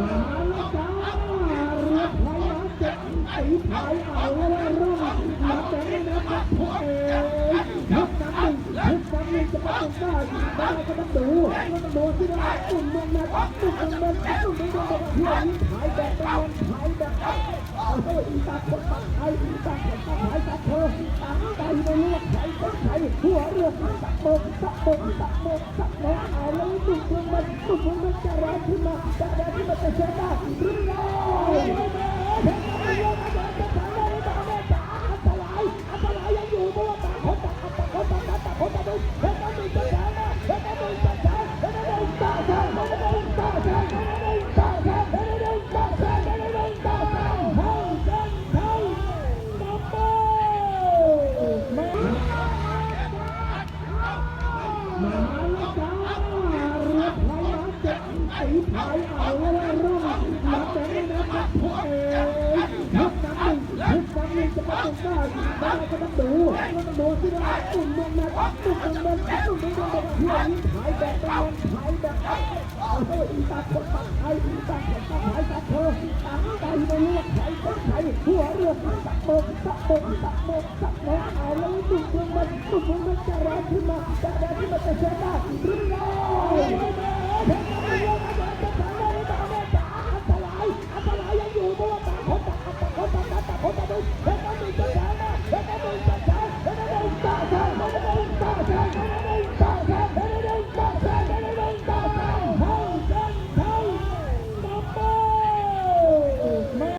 มา แจ็ดสีพายเอาแล้วร่องมาแต่ไม่นะครับพ่อเอ๋ยทุกน้ำหนึ่งทุกน้ำหนึ่งจะมาตรงได้ม่ได้ก็ต้องดูก็ต้องดูที่ว่าตุ่มเมืองนั้นตุ่มเมืองนั้นตุ่มเมืองนั้นเที่ยวนี้ขายแบบเป็นวันขายแบบเอาเฮ้ยอีตาคนตักไทยอีตาคนตักไทยตักเธอตั้งใจไปเลือกใครก็ใครหัวเรือตักโบกตักโบกตักโบกตักโบกเอาแล้วตุ่มเมืองนั้นตุ่มเมืองนั้นจะแรงขึ้นมาจะแรงขึ้นมาจะเชื่อได้หรือไ岡本岡本岡本岡本